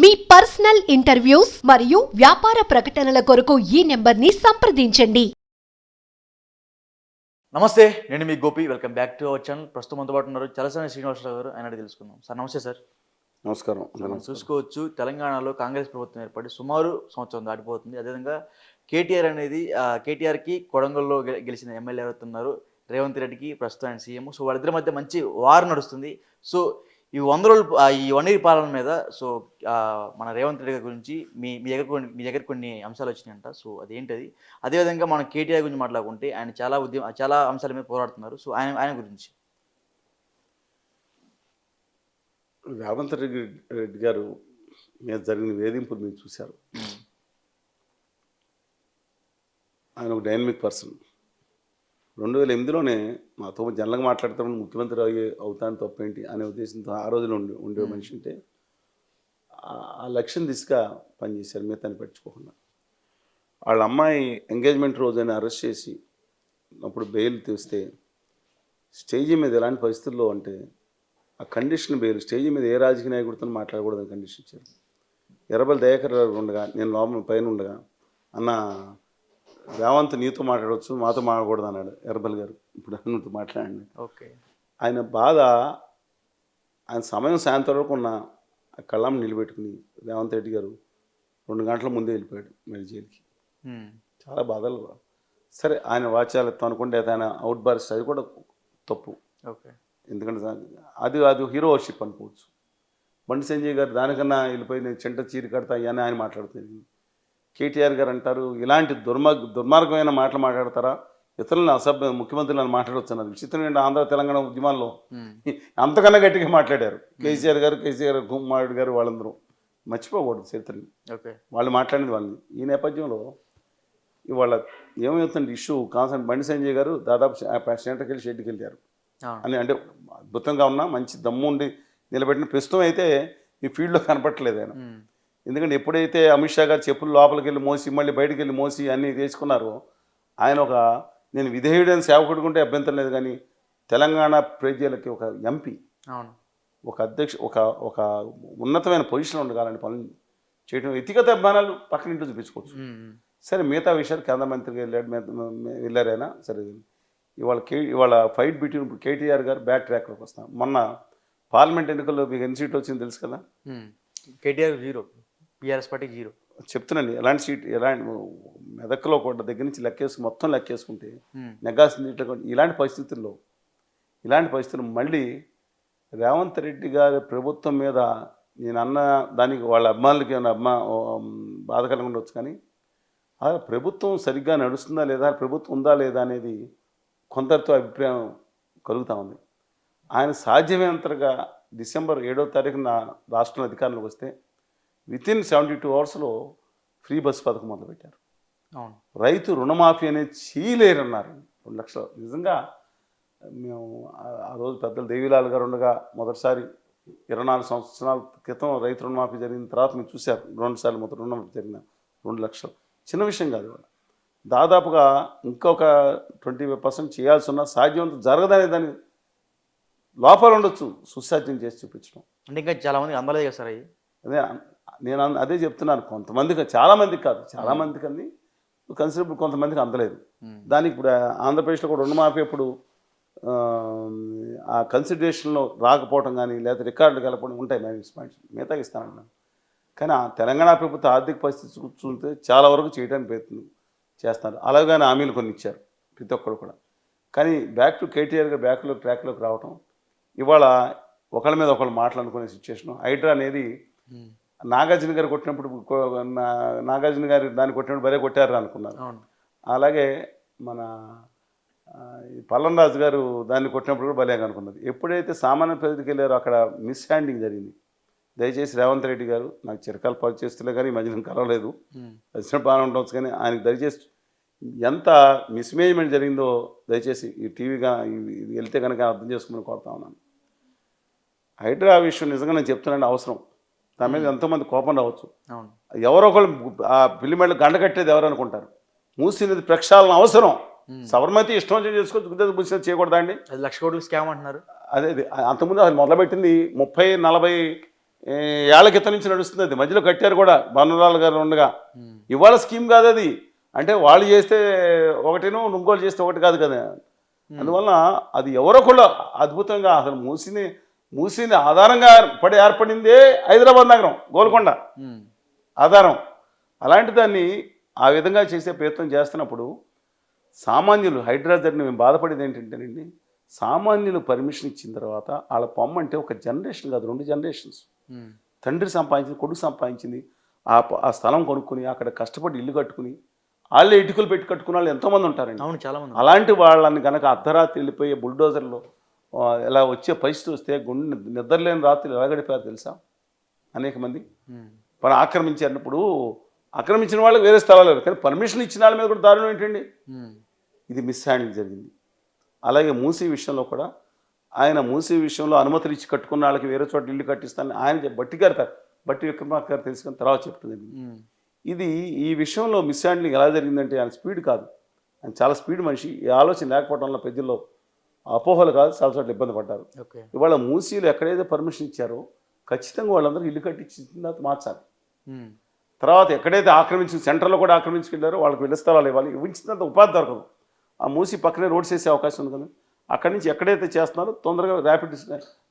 మీ personal interviews మరియు వ్యాపార ప్రకటనల కొరకు ఈ నెంబర్ని సంప్రదించండి. నమస్తే నేను మీ Gopi. Welcome back to our channel ప్రస్తుతం మనతో పాటు ఉన్నారు చలసాని శ్రీనివాసరావు గారు. ఆయన అడిగి తెలుసుకుందాం. సార్ నమస్తే సార్. నమస్కారం. మనం చూసుకోవచ్చు తెలంగాణలో కాంగ్రెస్ ప్రభుత్వం ఏర్పడి సుమారు సంవత్సరం దాటిపోతుంది. అదేవిధంగా కేటీఆర్ అనేది ఆ, కేటీఆర్కి కొడంగల్లో గెలిచిన ఎమ్మెల్యే ఎవరుతున్నారు రేవంత్ రెడ్డికి ప్రస్తుతం ఆయన సీఎం. సో వాళ్ళిద్దరి మధ్య మంచి వార్ నడుస్తుంది. సో ఈ వంద రోజులు ఈ వన్ ఇయర్ పాలన మీద సో మన రేవంత్ రెడ్డి గారి గురించి మీ మీ దగ్గర కొన్ని మీ దగ్గర కొన్ని అంశాలు వచ్చినాయంట. సో అదేంటది? అదేవిధంగా మనం కేటీఆర్ గురించి మాట్లాడుకుంటే ఆయన చాలా ఉద్యమ చాలా అంశాల మీద పోరాడుతున్నారు. సో ఆయన ఆయన గురించి. రేవంత్ రెడ్డి రెడ్డి గారు మీద జరిగిన వేధింపులు మీరు చూశారు. ఆయన ఒక డైనమిక్ పర్సన్. రెండు వేల ఎనిమిదిలోనే మాతో జనరల్గా మాట్లాడతాం ముఖ్యమంత్రి అయ్యే అవుతాను తప్పేంటి అనే ఉద్దేశంతో ఆ రోజులో ఉండే ఉండే మనిషి ఉంటే ఆ- లక్ష్యం దిశగా పనిచేశారు మిగతాన్ని పట్టించుకోకుండా. వాళ్ళ అమ్మాయి ఎంగేజ్మెంట్ రోజుని అరెస్ట్ చేసి అప్పుడు బెయిల్ తీస్తే స్టేజీ మీద ఎలాంటి పరిస్థితుల్లో అంటే ఆ కండిషన్ బెయిల్ స్టేజీ మీద ఏ రాజకీయ నాయకుడితో మాట్లాడకూడదని కండిషన్ ఇచ్చారు. ఎర్రబల్ దయాకర్ ఉండగా నేను లోపల పైన ఉండగా అన్న రేవంత్ నీతో మాట్లాడవచ్చు మాతో మాట్లాడకూడదు అన్నాడు ఎర్రబల్ గారు. ఇప్పుడు నువ్వు మాట్లాడండి. ఓకే. ఆయన బాధ ఆయన సమయం సాయంత్రం వరకు ఉన్న కళ్ళం నిలబెట్టుకుని రేవంత్ రెడ్డి గారు రెండు గంటల ముందే వెళ్ళిపోయాడు మరి జైలుకి. చాలా బాధలు. సరే ఆయన వాచాలత్వం అనుకుంటే ఆయన అవుట్ బార్స్ అది కూడా తప్పు. ఓకే. ఎందుకంటే అది అది హీరో వర్షిప్ అనుకోవచ్చు. బండి సంజయ్ గారు దానికన్నా వెళ్ళిపోయి నేను చెంట చీరి కడతా అని ఆయన మాట్లాడుతుంది కేటీఆర్ గారు అంటారు ఇలాంటి దుర్మార్గ దుర్మార్గమైన మాటలు మాట్లాడతారా? ఇతరులను అసభ్య ముఖ్యమంత్రులను మాట్లాడవచ్చు అన్నది విచిత్రం ఏంటి ఆంధ్ర తెలంగాణ ఉద్యమాల్లో అంతకన్నా గట్టిగా మాట్లాడారు. కేసీఆర్ గారు కేసీఆర్ కుమారుడు గారు వాళ్ళందరూ మర్చిపోకూడదు చరిత్రని. ఓకే. వాళ్ళు మాట్లాడింది వాళ్ళని. ఈ నేపథ్యంలో ఇవాళ ఏమవుతుంది ఇష్యూ కాన్సెంట్ బండి సంజయ్ గారు దాదాపు సెంటర్కి వెళ్ళి షెడ్కి వెళ్ళారు. అని అంటే అద్భుతంగా ఉన్నా మంచి దమ్ము ఉండి నిలబెట్టిన ప్రస్తుతం అయితే ఈ ఫీల్డ్లో కనపట్టలేదు ఆయన. ఎందుకంటే ఎప్పుడైతే అమిత్ షా గారు చెప్పులు లోపలికి వెళ్ళి మోసి మళ్ళీ బయటికి వెళ్ళి మోసి అన్నీ తీసుకున్నారో ఆయన ఒక నేను విధేయుడైన సేవకుడుకుంటే అభ్యంతరం లేదు కానీ తెలంగాణ ప్రజలకి ఒక ఎంపీ అవును. ఒక అధ్యక్ష ఒక ఒక ఉన్నతమైన పొజిషన్ ఉండగాలని పనులు చేయడం వ్యక్తిగత అభిమానాలు పక్కన ఇంట్లో చూపించుకోవచ్చు. సరే మిగతా విషయాలు కేంద్ర మంత్రికి వెళ్ళాడు వెళ్ళారైనా సరే ఇవాళ కే ఇవాళ ఫైట్ బిట్వీన్ ఇప్పుడు కేటీఆర్ గారు బ్యాక్ ట్రాక్లోకి వస్తాం మొన్న పార్లమెంట్ ఎన్నికల్లో మీకు ఎన్ని సీట్లు వచ్చింది తెలుసు కదా? KTR zero. BRS party zero. చెప్తున్నాను ఎలాంటి సీట్ ఎలాంటి మెదక్లో కూడా దగ్గర నుంచి లెక్కేసుకు మొత్తం లెక్కేసుకుంటే కూడా- ఇలాంటి పరిస్థితుల్లో ఇలాంటి పరిస్థితుల్లో మళ్ళీ రేవంత్ రెడ్డి గారి ప్రభుత్వం మీద నేను అన్న దానికి వాళ్ళ అభిమానులకి ఏమైనా అభిమా బాధ కలిగి ఉండొచ్చు కానీ ఆ ప్రభుత్వం సరిగ్గా నడుస్తుందా లేదా ప్రభుత్వం ఉందా లేదా అనేది కొందరితో అభిప్రాయం కలుగుతూ ఉంది. ఆయన సాధ్యమైనంతగా డిసెంబర్ ఏడో తారీఖున రాష్ట్రంలో అధికారంలోకి వస్తే విత్ ఇన్ సెవెంటీ టూ అవర్స్లో ఫ్రీ బస్ పథకం మొదలుపెట్టారు. రైతు రుణమాఫీ అనేది చేయలేరన్నారు రెండు లక్షలు. నిజంగా మేము ఆ- రోజు పెద్దలు దేవిలాల్ గారు ఉండగా మొదటిసారి ఇరవై నాలుగు సంవత్సరాల క్రితం రైతు రుణమాఫీ జరిగిన తర్వాత మీరు చూశారు. రెండు సార్లు మొదటి రుణమాఫీ జరిగిన రెండు లక్షలు. చిన్న విషయం కాదు ఇవాళ. దాదాపుగా ఇంకొక ట్వంటీ ఫైవ్ పర్సెంట్ చేయాల్సి ఉన్న సాధ్యమంత జరగదనే దాని లోపాలు ఉండొచ్చు సుసాధ్యం చేసి చూపించడం. అంటే ఇంకా చాలా మంది అందలేదు కదా సార్ అదే నేను అదే చెప్తున్నాను. కొంతమందికి చాలా మందికి కాదు. చాలా మందికి అంది. కన్సిడరబుల్ కొంతమందికి అందలేదు. దానికి ఇప్పుడు ఆంధ్రప్రదేశ్లో కూడా రుణమాఫీ అప్పుడు ఆ, కన్సిడరేషన్లో రాకపోవడం కానీ లేదా రికార్డులు కలపడం ఉంటాయి. మైనస్ పాయింట్స్ మిగతా ఇస్తానన్నాను కానీ ఆ తెలంగాణ ప్రభుత్వ ఆర్థిక పరిస్థితి చూస్తే చాలా వరకు చేయడానికి ప్రయత్నం చేస్తున్నారు. అలాగని హామీలు కొన్ని ఇచ్చారు. ప్రతి ఒక్కరు కూడా. కానీ బ్యాక్ టు కేటీఆర్ గారు బ్యాక్లో ట్రాక్లోకి రావటం ఇవాళ ఒకళ్ళ మీద ఒకళ్ళు మాట్లాడుకునే సిచ్యువేషన్ హైడ్రా అనేది నాగార్జున గారు కొట్టినప్పుడు నాగార్జున గారు దాన్ని కొట్టినప్పుడు భలే కొట్టారు అనుకున్నారు. అలాగే మన పల్లంరాజు గారు దాన్ని కొట్టినప్పుడు కూడా భలే అనుకున్నది ఎప్పుడైతే సామాన్య ప్రజలకు వెళ్ళారో అక్కడ మిస్ హ్యాండింగ్ జరిగింది. దయచేసి రేవంత్ రెడ్డి గారు నాకు చిరకాలు పని చేస్తులే కానీ ఈ మధ్యన కలవలేదు. వచ్చిన బాగానే ఉండవచ్చు కానీ ఆయనకి దయచేసి ఎంత మిస్మేజ్మెంట్ జరిగిందో దయచేసి ఈ టీవీగా ఇది వెళ్తే కనుక అర్థం చేసుకోమని కోరుతా ఉన్నాను. హైడ్రా విషయం నిజంగా నేను చెప్తున్నాను అవసరం. దాని మీద ఎంతోమంది కోపం రావచ్చు. ఎవరో ఒకళ్ళు ఆ పిల్లిమెళ్ళు గంట కట్టేది ఎవరు అనుకుంటారు? మూసినది ప్రక్షాళన అవసరం. సబర్మతి ఇష్టం వచ్చి చేసుకోవచ్చు మూసిన చేయకూడదా అండి? అది లక్ష కోట్లు స్కామ్ అంటున్నారు. అదే అది. అంతకుముందు అది మొదలుపెట్టింది ముప్పై నలభై ఏళ్ళ క్రితం నుంచి నడుస్తుంది అది. మధ్యలో కట్టారు కూడా బనరాలు గారు ఉండగా. ఇవాళ స్కీమ్ కాదు అది. అంటే వాళ్ళు చేస్తే ఒకటేనో ఇంకోళ్ళు చేస్తే ఒకటి కాదు కదా. అందువల్ల అది ఎవరో కూడా అద్భుతంగా అసలు మూసిని మూసిని ఆధారంగా పడి ఏర్పడిందే హైదరాబాద్ నగరం గోల్కొండ. ఆధారం. అలాంటి దాన్ని ఆ విధంగా చేసే ప్రయత్నం చేస్తున్నప్పుడు సామాన్యులు హైడ్రాజర్ని మేము బాధపడేది ఏంటంటేనండి సామాన్యులు పర్మిషన్ ఇచ్చిన తర్వాత వాళ్ళ పొమ్మ అంటే ఒక జనరేషన్ కాదు రెండు జనరేషన్స్. తండ్రి సంపాదించింది కొడుకు సంపాదించింది ఆ ఆ స్థలం కొనుక్కుని అక్కడ కష్టపడి ఇల్లు కట్టుకుని వాళ్ళే ఇటుకలు పెట్టి కట్టుకున్న వాళ్ళు ఎంతోమంది ఉంటారండి. అవును చాలా మంది అలాంటి వాళ్ళని కనుక అర్ధరాత్రి వెళ్ళిపోయే బుల్డోజర్లో ఇలా వచ్చే పరిస్థితి వస్తే గుండె నిద్రలేని రాత్రులు ఎలా గడిపారు తెలుసా? అనేక మంది. మనం ఆక్రమించినప్పుడు ఆక్రమించిన వాళ్ళకి వేరే స్థలాలు లేవు. కానీ పర్మిషన్ ఇచ్చిన వాళ్ళ మీద కూడా దారుణం ఏంటండి. ఇది మిస్ హ్యాండింగ్ జరిగింది. అలాగే మూసీ విషయంలో కూడా ఆయన మూసీ విషయంలో అనుమతులు ఇచ్చి కట్టుకున్న వాళ్ళకి వేరే చోట ఇల్లు కట్టిస్తానని ఆయన బట్టి గారు తా- బట్టి విక్రమార్క గారు తెలుసుకుని తర్వాత చెప్తుంది. ఇది ఈ విషయంలో మిస్ హ్యాండ్లింగ్ ఎలా జరిగిందంటే ఆయన స్పీడ్ కాదు. ఆయన చాలా స్పీడ్ మనిషి. ఈ ఆలోచన లేకపోవడం వల్ల ప్రజల్లో అపోహలు కాదు చాలా చోట్ల ఇబ్బంది పడ్డారు. ఇవాళ మూసీలు ఎక్కడైతే పర్మిషన్ ఇచ్చారో ఖచ్చితంగా వాళ్ళందరూ ఇల్లు కట్టించిన తర్వాత మార్చాలి. తర్వాత ఎక్కడైతే ఆక్రమించి సెంటర్లో కూడా ఆక్రమించుకెళ్ళారో వాళ్ళకి ఇళ్ళ స్థలాలు ఇవ్వాలి. ఇవ్వించినంత ఉపాధి దొరకదు. ఆ మూసి పక్కనే రోడ్స్ వేసే అవకాశం ఉంది కదా. అక్కడి నుంచి ఎక్కడైతే చేస్తున్నారో తొందరగా ర్యాపిడ్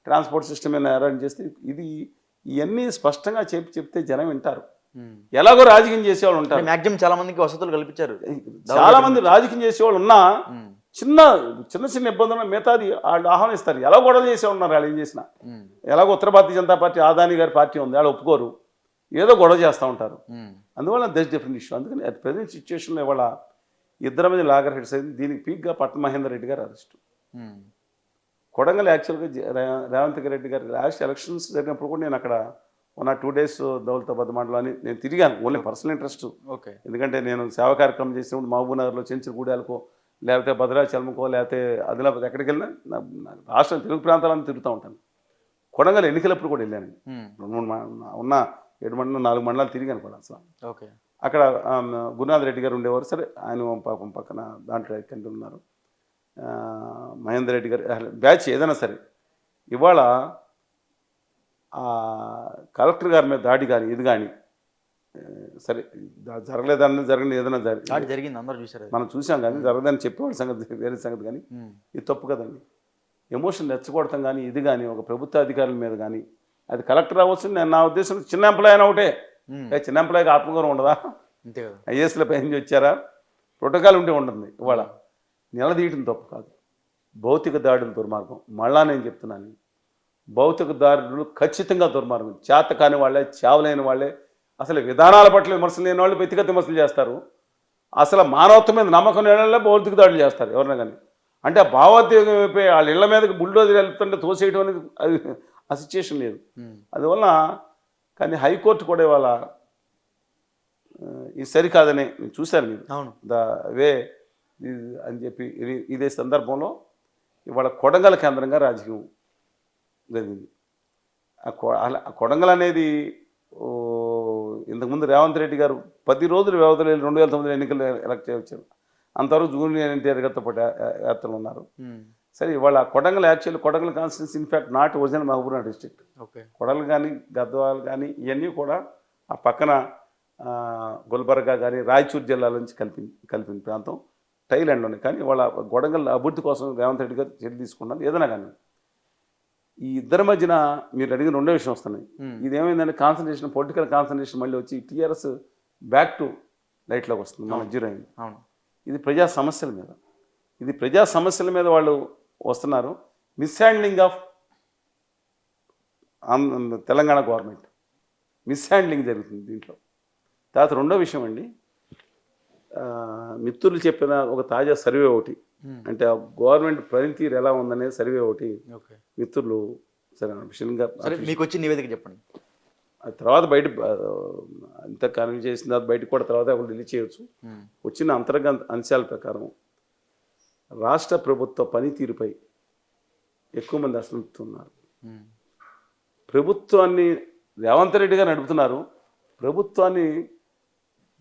ట్రాన్స్పోర్ట్ సిస్టమ్ ఏమైనా అరేంజ్ చేస్తే ఇది ఇవన్నీ స్పష్టంగా చెప్పి చెప్తే జనం వింటారు. ఎలాగో రాజకీయం చేసేవాళ్ళు ఉంటారు. మాక్సిమం చాలా మందికి వసతులు కల్పించారు. చాలా మంది రాజకీయం చేసేవాళ్ళు ఉన్నా. చిన్న చిన్న చిన్న ఇబ్బందులు మిగతాది వాళ్ళు ఆహ్వానిస్తారు. ఎలా గొడవలు చేసేవాళ్ళు ఉన్నారు వాళ్ళు ఏం చేసినా. ఎలాగో ఉత్తర భారతీయ జనతా పార్టీ ఆదాని గారి పార్టీ ఉంది. వాళ్ళు ఒప్పుకోరు. ఏదో గొడవ చేస్తూ ఉంటారు. అందువల్ల దస్ డిఫరెంట్ ఇష్యూ అందుకని అట్ ప్రజెంట్ సిచ్యువేషన్లో ఇవాళ ఇద్దరి మీద లాగర్ హెడ్స్ అయింది. దీనికి పీక్గా పట్న మహేందర్ రెడ్డి గారు అరెస్ట్. కొడంగల్ యాక్చువల్గా రేవంత్ రెడ్డి గారు లాస్ట్ ఎలక్షన్స్ జరిగినప్పుడు కూడా నేను అక్కడ ఉన్న టూ డేస్ దౌలతాబాద్ మండలాన్ని నేను తిరిగాను. Only personal interest okay. ఎందుకంటే నేను సేవా కార్యక్రమం చేసినప్పుడు మహబూబ్ నగర్లో చెంచుగూడాలకో లేకపోతే భద్రాచలంకో లేకపోతే ఆదిలాబాద్ ఎక్కడికి వెళ్ళినా రాష్ట్రం తెలుగు ప్రాంతాలను తిరుగుతూ ఉంటాను. కొడంగల్ ఎన్నికలప్పుడు కూడా వెళ్ళాను. రెండు మూడు ఉన్న ఏడు మండలం నాలుగు మండలాలు తిరిగాను కూడా అసలు. ఓకే. అక్కడ గురునాథ్ రెడ్డి గారు ఉండేవారు. సరే ఆయన పాపం పక్కన దాంట్లో ఎక్కండి ఉన్నారు. మహేందర్ రెడ్డి గారు బ్యాచ్ ఏదైనా సరే. ఇవాళ కలెక్టర్ గారి మీద దాడి కానీ ఇది కానీ సరే దా- జరగలేదన్నది జరగని ఏదైనా జరిగింది జరిగింది అందరూ చూసారు. మనం చూసాం కానీ జరగదని చెప్పేవాడి సంగతి వేరే సంగతి కానీ. ఇది తప్పు కదండి. ఎమోషన్ రెచ్చగొడతాం కానీ ఇది కానీ ఒక ప్రభుత్వ అధికారుల మీద కానీ అది కలెక్టర్ అవ్వచ్చు నేను నా ఉద్దేశం చిన్న ఎంప్లాయ్ అయినా ఒకటే. చిన్న ఎంప్లాయ్కి ఆత్మగౌరవం ఉండదా? ఐఏఎస్లో పై నుంచి వచ్చారా? ప్రోటోకాల్ ఉంటే ఉంటుంది ఇవాళ. నిలదీయటం తప్పు కాదు. భౌతిక దాడులు దుర్మార్గం. మళ్ళా నేను చెప్తున్నాను. భౌతిక దాడులు ఖచ్చితంగా దుర్మార్గం. చేత కాని వాళ్ళే చావలేని వాళ్ళే అసలు విధానాల పట్ల విమర్శలు లేని వాళ్ళు వ్యక్తిగత విమర్శలు చేస్తారు. అసలు మానవత్వం మీద నమ్మకం లేని వాళ్ళే భౌతిక దాడులు చేస్తారు ఎవరైనా కానీ. అంటే ఆ భావోద్వేగం అయిపోయి వాళ్ళ ఇళ్ళ మీదకి బుల్డోజర్ వెళ్తుంటే తోసేయడం అనేది అది ఆ సిచ్యుయేషన్ లేదు. అందువల్ల కానీ హైకోర్టు కూడా ఇవాళ ఇది సరికాదని నేను చూశాను మీరు అవును. ద వే అని చెప్పి ఇది ఇదే సందర్భంలో ఇవాళ కొడంగల్ కేంద్రంగా రాజకీయం జరిగింది. ఆ కొడంగల్ అనేది ఇంతకుముందు రేవంత్ రెడ్డి గారు పది రోజులు వ్యవధిలో రెండు వేల తొమ్మిది ఎన్నికలు ఎలక్ట్ వచ్చారు అంతవరకు జూనియర్ ఎన్టీఆర్ గారితో పాటు యాత్రలు ఉన్నారు. సరే ఇవాళ Kodangal actually Kodangal constituency in fact not original Mahabubnagar district okay. కొడలు కానీ గద్వాలు కానీ ఇవన్నీ కూడా ఆ పక్కన గుల్బర్గా కానీ రాయచూర్ జిల్లాల నుంచి కలిపి కలిపిన ప్రాంతం. థైలాండ్లోనే కానీ వాళ్ళ గొడంగల్ అభివృద్ధి కోసం రేవంత్ రెడ్డి గారు చర్య తీసుకున్నారు. ఏదైనా కానీ ఈ ఇద్దరి మధ్యన మీరు అడిగిన రెండో విషయం వస్తున్నాయి. ఉమ్. ఇది ఏమైందంటే కాన్సన్ట్రేషన్ పొలిటికల్ కాన్సన్ట్రేషన్ మళ్ళీ వచ్చి టీఆర్ఎస్ బ్యాక్ టు లైట్లోకి వస్తుంది మన జీరో అయింది. అవును. ఇది ప్రజా సమస్యల మీద. ఇది ప్రజా సమస్యల మీద వాళ్ళు వస్తున్నారు. Mishandling of Telangana government mishandling జరుగుతుంది దీంట్లో. తర్వాత రెండో విషయం అండి. మిత్రులు చెప్పిన ఒక తాజా సర్వే ఒకటి. అంటే ఆ గవర్నమెంట్ పనితీరు ఎలా ఉందనేది సర్వే ఒకటి ఓకే మిత్రులు సరే అఫీషియల్గా సరే మీకు వచ్చి నివేదిక చెప్పండి. ఆ తర్వాత బయట అంత కన్వీ చేసిన తర్వాత బయటకు కూడా తర్వాత ఒకటి రిలీజ్ చేయొచ్చు. ఉమ్. వచ్చిన అంతర్గత అంశాల ప్రకారం రాష్ట్ర ప్రభుత్వ పనితీరుపై ఎక్కువ మంది అసంతృప్తి ఉన్నారు ఉమ్. ప్రభుత్వాన్ని రేవంత్ రెడ్డి గారు నడుపుతున్నారు. ప్రభుత్వాన్ని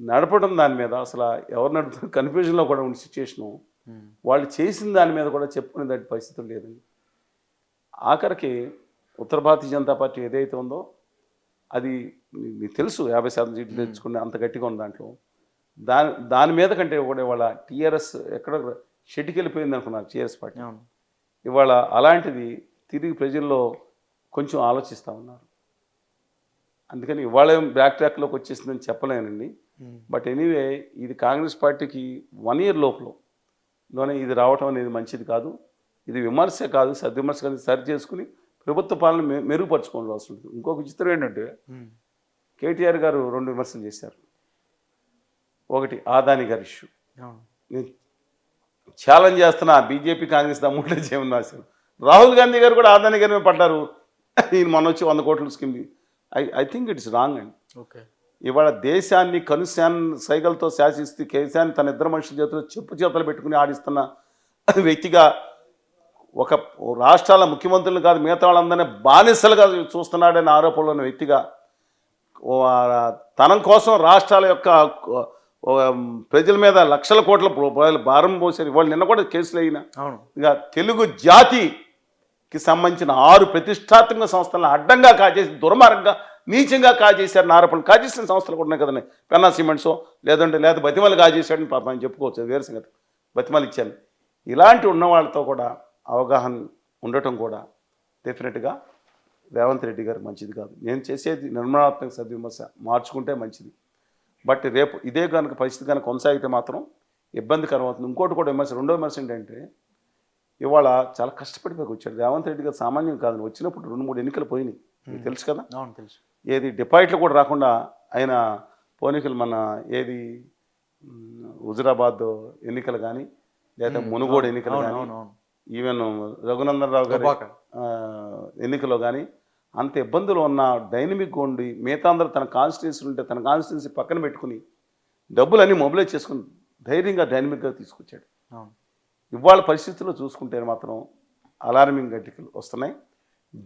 నడపడం దాని మీద అసలు ఎవరు నడుపుతున్నారు? కన్ఫ్యూజన్లో కూడా ఉన్న సిచ్యుయేషను ఉమ్. వాళ్ళు చేసిన దాని మీద కూడా చెప్పుకునే పరిస్థితులు లేదండి. ఆఖరికి ఉత్తర భారతీయ జనతా పార్టీ ఏదైతే ఉందో అది మీకు తెలుసు యాభై శాతం సీట్లు తెచ్చుకుని అంత గట్టిగా ఉంది దాంట్లో. దాని దాని మీద కంటే కూడా ఇవాళ టీఆర్ఎస్ ఎక్కడ షెడ్కి వెళ్ళిపోయింది అనుకున్నారు టీఆర్ఎస్ పార్టీ. ఇవాళ అలాంటిది తిరిగి ప్రజల్లో కొంచెం ఆలోచిస్తూ ఉన్నారు. అందుకని ఇవాళ బ్యాక్ ట్రాక్లోకి వచ్చేసిందని చెప్పలేనండి. బట్ ఎనీవే ఇది కాంగ్రెస్ పార్టీకి వన్ ఇయర్ లోపల లోనే ఇది రావటం అనేది మంచిది కాదు. ఇది విమర్శ కాదు. సద్విమర్శ కాదు సరి చేసుకుని ప్రభుత్వ పాలన మెరుగుపరచుకోవాల్సి వస్తుంది ఇంకొక విచిత్రం ఏంటంటే. కేటీఆర్ గారు రెండు విమర్శలు చేశారు. ఒకటి ఆదాని గారి ఇష్యూ. నేను ఛాలెంజ్ చేస్తున్నా బీజేపీ కాంగ్రెస్ దమ్ముంటే చేయమని రాశారు రాహుల్ గాంధీ గారు కూడా ఆదాని గారి మీద పడ్డారు. ఈయన మొన్న వచ్చి వంద కోట్ల scheme I I think it's wrong అండి. ఓకే. ఇవాళ దేశాన్ని కనుశాన్ సైగలతో శాసిస్తూ కేశాన్ని తన ఇద్దరు మనుషుల చేతిలో చెప్పు చేతలు పెట్టుకుని ఆడిస్తున్న వ్యక్తిగా ఒక రాష్ట్రాల ముఖ్యమంత్రులు కాదు మిగతా వాళ్ళందరినీ బానిసలుగా చూస్తున్నాడనే ఆరోపణలు ఉన్న వ్యక్తిగా తనం కోసం రాష్ట్రాల యొక్క ప్రజల మీద లక్షల కోట్ల రూపాయలు భారం పోసారు ఇవాళ నిన్న కూడా కేసులు అయినా. ఇక తెలుగు జాతికి సంబంధించిన ఆరు ప్రతిష్టాత్మక సంస్థలను అడ్డంగా కాజేసి దుర్మార్గంగా నీచంగా కాజేశారు ఆరోపణలు కాజేసిన సంస్థలు కూడా ఉన్నాయి కదండి. పెన్నా సిమెంట్సో లేదంటే లేదా బతిమలు కాజేశాడని పాపం ఆయన చెప్పుకోవచ్చు. వేరే సంగతి. బతిమలు ఇచ్చాను ఇలాంటి ఉన్న వాళ్ళతో కూడా అవగాహన ఉండటం కూడా డెఫినెట్గా రేవంత్ రెడ్డి గారికి మంచిది కాదు. నేను చేసేది నిర్మాణాత్మక సద్విమర్శ. మార్చుకుంటే మంచిది. బట్ రేపు ఇదే కనుక పరిస్థితి కనుక కొనసాగితే మాత్రం ఇబ్బందికరం అవుతుంది. ఇంకోటి కూడా విమర్శ రెండో విమర్శ ఏంటంటే ఇవాళ చాలా కష్టపడిపోయి వచ్చాడు. రేవంత్ రెడ్డి గారు సామాన్యం కాదు. వచ్చినప్పుడు రెండు మూడు ఎన్నికలు పోయినాయి. తెలుసు కదా? అవును తెలుసు. ఏది డిపాజిట్లు కూడా రాకుండా ఆయన పోనీకలు మన ఏది హుజురాబాద్ ఎన్నికలు కానీ లేదా మునుగోడు ఎన్నికలు కానీ ఈవెన్ రఘునందన్ రావు గారి ఎన్నికల్లో కానీ అంత ఇబ్బందులు ఉన్న డైనమిక్ ఉండి మిగతా అందరూ తన కాన్స్టిట్యున్సీ ఉంటే తన కాన్స్టిట్యున్సీ పక్కన పెట్టుకుని డబ్బులన్నీ మొబిలైజ్ చేసుకుని ధైర్యంగా డైనమిక్గా తీసుకొచ్చాడు. ఇవాళ పరిస్థితుల్లో చూసుకుంటే మాత్రం అలారమింగ్ గట్టికలు వస్తున్నాయి.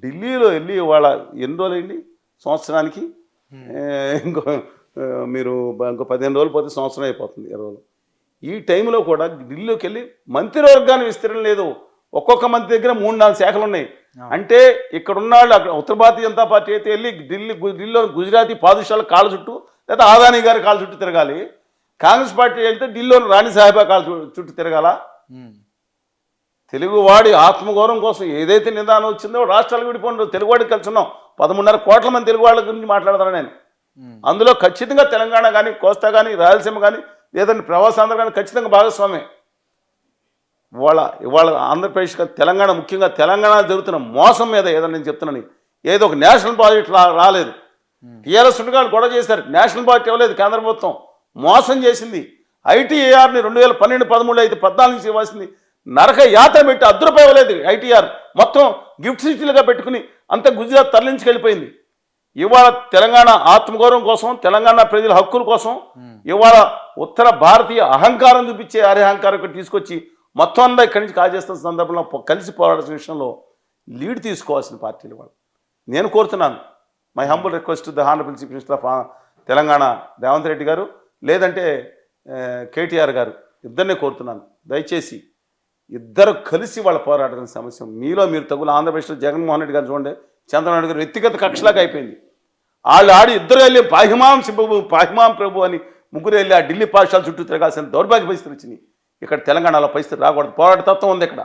ఢిల్లీలో వెళ్ళి ఇవాళ ఎన్ని రోజులు అయింది సంవత్సరానికి? ఇంకో మీరు ఇంకో పదిహేను రోజులు పోతే సంవత్సరం అయిపోతుంది ఇరవై రోజులు. ఈ టైంలో కూడా ఢిల్లీలోకి వెళ్ళి మంత్రివర్గాన్ని విస్తరణ లేదు. ఒక్కొక్క మంత్రి దగ్గర మూడు నాలుగు శాఖలు ఉన్నాయి అంటే ఇక్కడ ఉన్న వాళ్ళు అక్కడ ఉత్తర భారతీయ జనతా పార్టీ అయితే వెళ్ళి ఢిల్లీ ఢిల్లీలో గుజరాతీ పాదుషాల కాళ్ళ చుట్టూ లేదా ఆదాని గారి కాళ్ళ చుట్టూ తిరగాలి. కాంగ్రెస్ పార్టీ వెళ్తే ఢిల్లీలో రాణి సాహెబా కాళ్ళ చుట్టూ తిరగాల. తెలుగువాడి ఆత్మగౌరవం కోసం ఏదైతే నిదానం వచ్చిందో రాష్ట్రాలు విడిపోండి తెలుగువాడికి కలిసి ఉన్నాం పదమూడున్నర కోట్ల మంది తెలుగు వాళ్ళ గురించి మాట్లాడతాను నేను. అందులో ఖచ్చితంగా తెలంగాణ కానీ కోస్తా కానీ రాయలసీమ కానీ లేదంటే ప్రవాసాంధ్ర కానీ ఖచ్చితంగా భాగస్వామే. ఇవాళ ఇవాళ ఆంధ్రప్రదేశ్ తెలంగాణ ముఖ్యంగా తెలంగాణ జరుగుతున్న మోసం మీద ఏదో నేను చెప్తున్నాను. ఏదో ఒక నేషనల్ ప్రాజెక్ట్ రాలేదు. టీఆర్ఎస్ ఉండగాలు గొడవ చేశారు. నేషనల్ ప్రాజెక్ట్ ఇవ్వలేదు కేంద్ర ప్రభుత్వం. మోసం చేసింది. ఐటీఏఆర్ని రెండు వేల పన్నెండు పదమూడు అయితే పద్నాలుగు నుంచి ఇవ్వాల్సింది. నరక యాత్ర పెట్టి ఇవ్వలేదు ఐటీఆర్ మొత్తం గిఫ్ట్ సిటీలుగా పెట్టుకుని అంత గుజరాత్ తరలించుకెళ్ళిపోయింది ఇవాళ తెలంగాణ ఆత్మగౌరవం కోసం తెలంగాణ ప్రజల హక్కుల కోసం ఇవాళ ఉత్తర భారతీయ అహంకారం చూపించే అహంకారం తీసుకొచ్చి మొత్తం అంతా ఇక్కడి నుంచి కాజేస్తున్న సందర్భంలో కలిసి పోరాడాల్సిన విషయంలో లీడ్ తీసుకోవాల్సిన పార్టీలు వాళ్ళు నేను కోరుతున్నాను. My humble request the honourable chief minister of Telangana Revanth Reddy గారు లేదంటే కేటీఆర్ గారు ఇద్దరినే కోరుతున్నాను. దయచేసి ఇద్దరు కలిసి వాళ్ళ పోరాడాల్సిన సమస్య మీలో మీరు తగులు ఆంధ్రప్రదేశ్లో జగన్మోహన్ రెడ్డి గారు చూడండి చంద్రబాబు గారు వ్యక్తిగత కక్షలాగా అయిపోయింది. వాళ్ళు ఆడి ఇద్దరు వెళ్ళి పాహిమాం శిబు పాహిమాం ప్రభు అని ముగ్గురు వెళ్ళి ఆ ఢిల్లీ పాఠశాల చుట్టూ తిరగాల్సిన దౌర్భాగ్య పరిస్థితులు వచ్చినాయి. ఇక్కడ తెలంగాణలో పరిస్థితి రాకూడదు. పోరాట తత్వం ఉంది ఇక్కడ.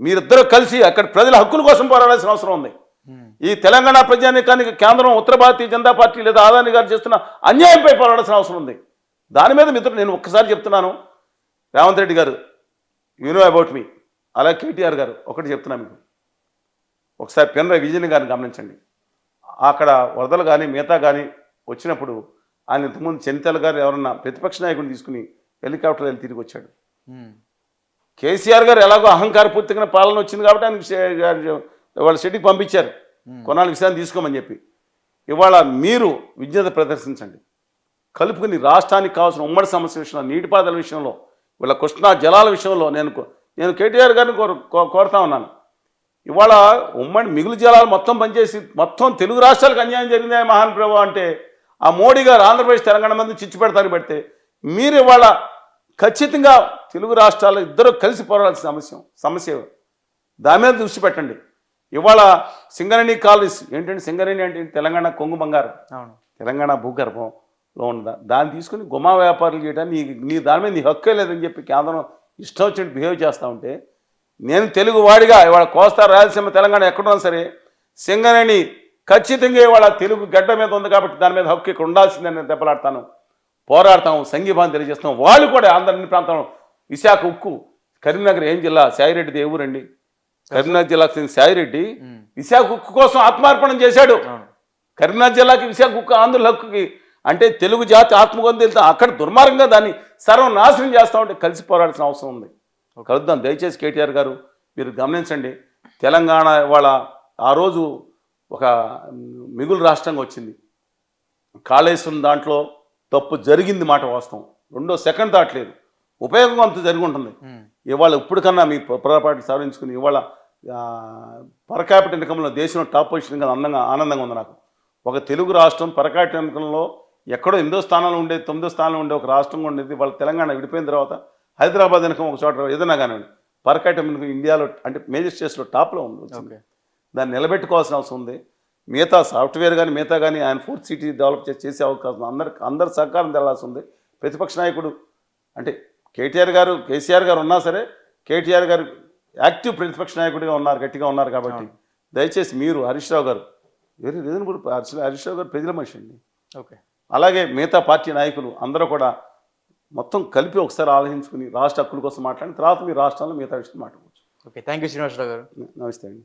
మీరిద్దరూ కలిసి అక్కడ ప్రజల హక్కుల కోసం పోరాడాల్సిన అవసరం ఉంది. ఉమ్. ఈ తెలంగాణ ప్రజానికానికి కేంద్రం ఉత్తర భారతీయ జనతా పార్టీ లేదా ఆదాని గారు చేస్తున్న అన్యాయంపై పోరాడాల్సిన అవసరం ఉంది. దాని మీద మిత్రుడు నేను ఒక్కసారి చెప్తున్నాను. రేవంత్ రెడ్డి గారు యు నో అబౌట్ మీ అలాగే కేటీఆర్ గారు ఒకటి చెప్తున్నాను మీకు. ఒకసారి పినరాయి విజయన్ గారిని గమనించండి. అక్కడ వరదలు కానీ మిగతా కానీ వచ్చినప్పుడు ఆయన ఇంతకుముందు చెంతల గారు ఎవరన్నా ప్రతిపక్ష నాయకుడిని తీసుకుని హెలికాప్టర్ వెళ్ళి తిరిగి వచ్చాడు. కేసీఆర్ గారు ఎలాగో అహంకారపూర్తిగా పాలన వచ్చింది కాబట్టి ఆయనకి షే- వాళ్ళ షెడ్కి పంపించారు. కొన్నాళ్ళు విషయాన్ని తీసుకోమని చెప్పి. ఇవాళ మీరు విజ్ఞత ప్రదర్శించండి. కలుపుకుని రాష్ట్రానికి కావాల్సిన ఉమ్మడి సమస్య విషయంలో నీటిపారుదల విషయంలో వీళ్ళ కృష్ణా జలాల విషయంలో నేను నేను కేటీఆర్ గారిని కోరు కో- కోరుతా ఉన్నాను. ఇవాళ ఉమ్మడి మిగులు జలాలు మొత్తం పనిచేసి మొత్తం తెలుగు రాష్ట్రాలకు అన్యాయం జరిగింది మహాన్ ప్రభు అంటే ఆ మోడీ గారు ఆంధ్రప్రదేశ్ తెలంగాణ మంది చిచ్చు పెడతారు పెడితే మీరు ఇవాళ ఖచ్చితంగా తెలుగు రాష్ట్రాలు ఇద్దరు కలిసి పోరాడాల్సిన సమస్య సమస్య దాని మీద దృష్టి పెట్టండి. ఇవాళ సింగరేణి కాలనీస్ ఏంటంటే సింగరేణి అంటే తెలంగాణ కొంగు బంగారం. తెలంగాణ ఉన్న దాన్ని తీసుకుని గుమా వ్యాపారాలు చేయడానికి నీ నీ దాని మీద నీ హక్కే లేదని చెప్పి కేంద్రం ఇష్టం వచ్చినట్టు బిహేవ్ చేస్తూ ఉంటే నేను తెలుగు వాడిగా ఇవాళ కోస్తా రాయలసీమ తెలంగాణ ఎక్కడున్నా సరే సింగరేణి ఖచ్చితంగా ఇవాళ తెలుగు గడ్డ మీద ఉంది కాబట్టి దాని మీద హక్కు ఇక్కడ ఉండాల్సిందని నేను దెబ్బలాడతాను. పోరాడతాం సంఘీభావం తెలియజేస్తాం వాళ్ళు కూడా ఆంధ్ర అన్ని ప్రాంతంలో విశాఖ ఉక్కు కరీంనగర్ ఏం జిల్లా? సాయిరెడ్డిది ఏ ఊరండి? కరీంనగర్ జిల్లాకు చెందిన సాయిరెడ్డి. విశాఖ ఉక్కు కోసం ఆత్మార్పణం చేశాడు. కరీంనగర్ జిల్లాకి విశాఖ ఉక్కు ఆంధ్రుల హక్కుకి అంటే తెలుగు జాతి ఆత్మగొంతులతో అక్కడ దుర్మార్గంగా దాన్ని సర్వనాశనం చేస్తా ఉంటే కలిసి పోరాడాల్సిన అవసరం ఉంది. కలుద్దాం. దయచేసి కేటీఆర్ గారు మీరు గమనించండి. తెలంగాణ వాళ్ళ ఆ రోజు ఒక మిగులు రాష్ట్రంగా వచ్చింది. కాళేశ్వరం దాంట్లో తప్పు జరిగింది మాట వాస్తవం. రెండో సెకండ్ థాట్ లేదు. ఉపయోగం అంత జరిగి ఉంటుంది. ఇవాళ ఇప్పుడు కన్నా మీ పొరపాటు సవరించుకుని ఇవాళ పరకాపిట ఇన్కంలో దేశంలో టాప్ పొజిషన్ అందంగా ఆనందంగా ఉంది నాకు. ఒక తెలుగు రాష్ట్రం పరకాపిట ఇన్కంలో ఎక్కడో ఎనిమిదో స్థానంలో ఉండేది తొమ్మిదో స్థానంలో ఉండే ఒక రాష్ట్రంగా ఉండేది వాళ్ళ తెలంగాణ విడిపోయిన తర్వాత హైదరాబాద్ ఇన్కం ఒక చోట ఏదైనా కానివ్వండి పరకాపిట ఇన్కం ఇండియాలో అంటే మేజర్ స్టేట్స్లో టాప్లో ఉంది దాన్ని నిలబెట్టుకోవాల్సిన అవసరం ఉంది. మిగతా సాఫ్ట్వేర్ కానీ మిగతా కానీ ఆయన ఫుడ్ సిటీ డెవలప్ చేసి చేసే అవకాశం అందరికి అందరి సహకారం తెలాల్సి ఉంది. ప్రతిపక్ష నాయకుడు అంటే కేటీఆర్ గారు కేసీఆర్ గారు ఉన్నా సరే కేటీఆర్ గారు యాక్టివ్ ప్రతిపక్ష నాయకుడిగా ఉన్నారు గట్టిగా ఉన్నారు కాబట్టి దయచేసి మీరు హరీష్ రావు గారు వెరీ రీజనబుల్ హరీష్ హరీష్ రావు గారు ప్రజల మనిషి అండి. ఓకే. అలాగే మిగతా పార్టీ నాయకులు అందరూ కూడా మొత్తం కలిపి ఒకసారి ఆలోచించుకుని రాష్ట్ర హక్కుల కోసం మాట్లాడిన తర్వాత మీ రాష్ట్రంలో మిగతా విషయం మాట్లాడవచ్చు. ఓకే థ్యాంక్ యూ శ్రీనివాసరావు గారు. నమస్తే అండి.